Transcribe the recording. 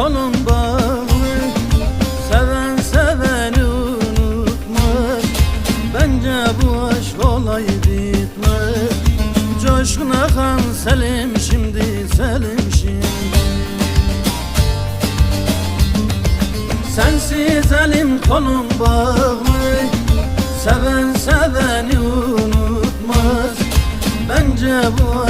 kolun bağlı Seven seveni unutmaz. Bence bu aşk olay bitmez. Coşkun akan Selim şimdi Selim şimdi. Sensiz elim kolum bağlı. Seven seveni unutmaz. Bence bu